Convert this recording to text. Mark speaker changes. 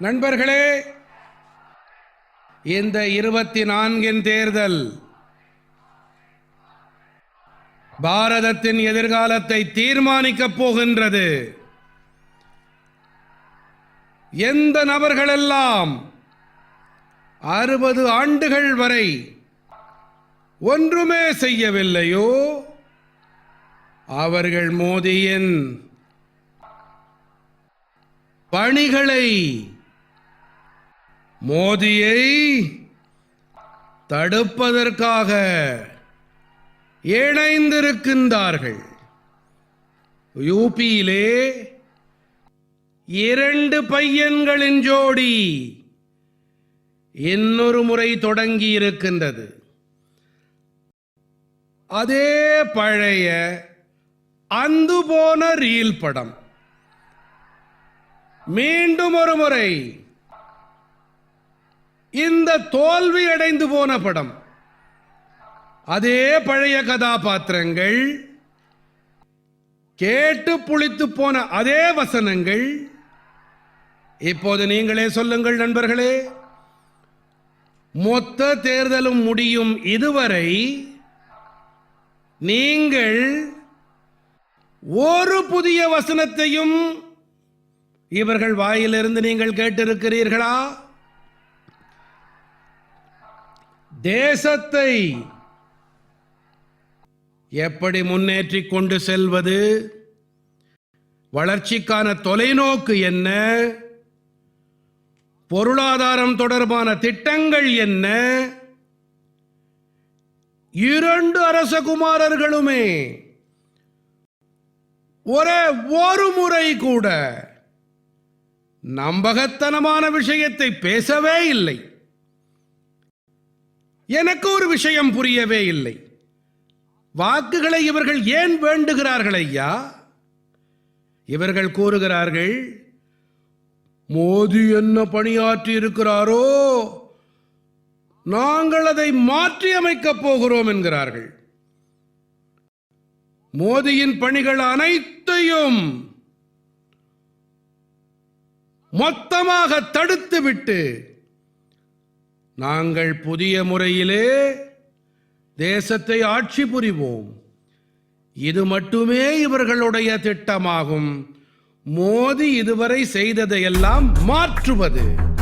Speaker 1: நண்பர்களே இந்த இருபத்தி நான்கின் தேர்தல் பாரதத்தின் எதிர்காலத்தை தீர்மானிக்கப் போகின்றது. எந்த நபர்களெல்லாம் அறுபது ஆண்டுகள் வரை ஒன்றுமே செய்யவில்லையோ அவர்கள் மோதியின் பணிகளை மோதியை தடுப்பதற்காக இணைந்திருக்கின்றார்கள். யூபியிலே இரண்டு பையன்களின் ஜோடி இன்னொரு முறை தொடங்கி இருக்கின்றது அதே பழைய அந்து போன ரீல் படம். மீண்டும் ஒரு முறை இந்த தோல்வி அடைந்து போன படம். அதே பழைய கதாபாத்திரங்கள் கேட்டு புளித்து போன அதே வசனங்கள். இப்போது நீங்களே சொல்லுங்கள் நண்பர்களே மொத்த தேர்தலும் முடியும் இதுவரை நீங்கள் ஒரு புதிய வசனத்தையும் இவர்கள் வாயிலிருந்து நீங்கள் கேட்டிருக்கிறீர்களா? தேசத்தை எப்படி முன்னேற்றி கொண்டு செல்வது? வளர்ச்சிக்கான தொலைநோக்கு என்ன? பொருளாதாரம் தொடர்பான திட்டங்கள் என்ன? இரண்டு அரசகுமாரர்களுமே ஒரே ஒரு முறை கூட நம்பகத்தனமான விஷயத்தை பேசவே இல்லை. எனக்கு ஒரு விஷயம் புரியவே இல்லை. வாக்குகளை இவர்கள் ஏன் வேண்டுகிறார்கள் ஐயா? இவர்கள் கூறுகிறார்கள் மோதி என்ன பணியாற்றி இருக்கிறாரோ? நாங்கள் அதை மாற்றி அமைக்கப் போகிறோம் என்கிறார்கள். மோதியின் பணிகள் அனைத்தையும் மொத்தமாக தடுத்துவிட்டு நாங்கள் புதிய முறையிலே தேசத்தை ஆட்சி புரிவோம். இது மட்டுமே இவர்களுடைய திட்டமாகும். மோதி இதுவரை செய்ததையெல்லாம் மாற்றுவது.